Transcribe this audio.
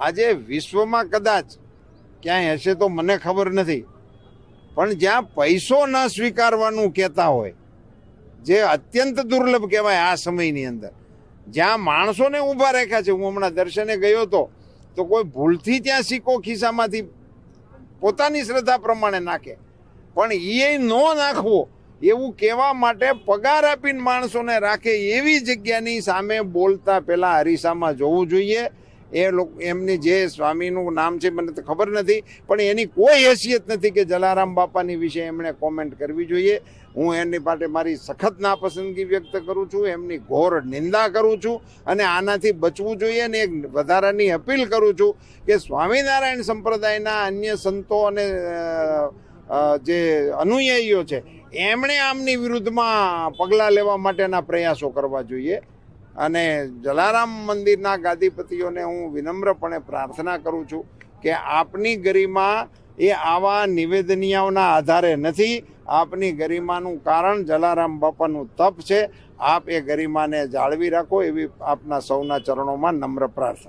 આજે વિશ્વમાં કદાચ ક્યાંય હશે તો મને ખબર નથી. પણ જ્યાં પૈસો ન સ્વીકારવાનું કહેતા હોય, જે અત્યંત દુર્લભ કહેવાય આ સમયની અંદર, જ્યાં માણસોને ઊભા રાખ્યા છે, હું હમણાં દર્શને ગયો હતો, તો કોઈ ભૂલથી ત્યાં સિક્કો ખિસ્સામાંથી પોતાની શ્રદ્ધા પ્રમાણે નાખે. પણ એ ન નાખવો, એવું કહેવા માટે પગાર આપીને માણસોને રાખે એવી જગ્યાની સામે બોલતા પહેલાં અરીસામાં જોવું જોઈએ. એ લોકો એમની જે સ્વામીનું નામ છે, મને તો ખબર નથી, પણ એની કોઈ હેસિયત નથી કે જલારામ બાપાની વિશે એમણે કોમેન્ટ કરવી જોઈએ. હું એની માટે મારી સખત નાપસંદગી વ્યક્ત કરું છું, એમની ઘોર નિંદા કરું છું અને આનાથી બચવું જોઈએ અને એક વધારાની અપીલ કરું છું કે સ્વામિનારાયણ સંપ્રદાયના અન્ય સંતો અને જે અનુયાયીઓ છે, એમણે આમની વિરુદ્ધમાં પગલાં લેવા માટેના પ્રયાસો કરવા જોઈએ. અને જલારામ મંદિરના ગાદીપતિઓને હું વિનમ્રપણે પ્રાર્થના કરું છું કે આપની ગરિમા એ આવા નિવેદનિયાઓના આધારે નથી. આપની ગરિમાનું કારણ જલારામ બાપાનું તપ છે. આપ એ ગરિમાને જાળવી રાખો એવી આપના સૌના ચરણોમાં નમ્ર પ્રાર્થના.